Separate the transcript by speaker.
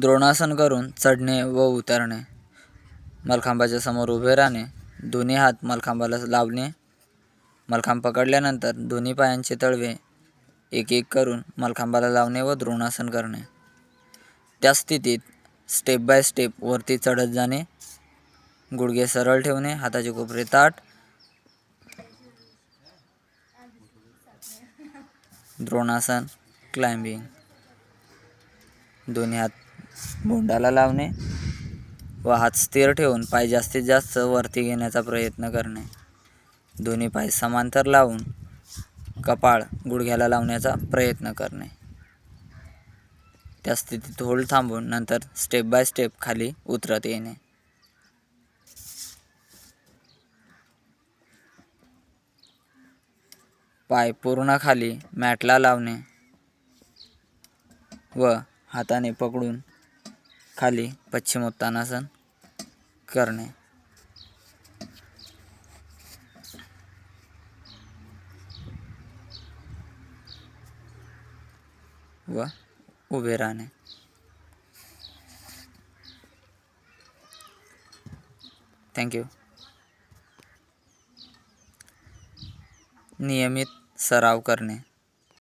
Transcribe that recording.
Speaker 1: द्रोणासन करून चढणे व उतरणे. मलखांबाच्या समोर उभे राहणे दोन्ही हात मलखांबाला लावणे. मलखांब पकडल्यानंतर दोन्ही पायांचे तळवे एक एक करून मलखांबाला लावणे व द्रोणासन करणे. त्या स्थितीत स्टेप बाय स्टेप वरती चढत जाणे. गुडघे सरळ ठेवणे हाताचे कोपरे ताट. द्रोणासन क्लाइम्बिंग दोन्ही हात बोंडाला लावणे व हात स्थिर ठेवून पाय जास्तीत जास्त वरती घेण्याचा प्रयत्न करणे. दोन्ही पाय समांतर लावून कपाळ गुडघ्याला लावण्याचा प्रयत्न करणे. त्या स्थितीत होल्ड थांबून नंतर स्टेप बाय स्टेप खाली उतरत येणे. पाय पूर्ण खाली मॅटला लावणे व हाताने पकडून खाली पश्चिमोत्तानासन करणे. व उभे राहणे. थँक्यू नियमित सराव करणे.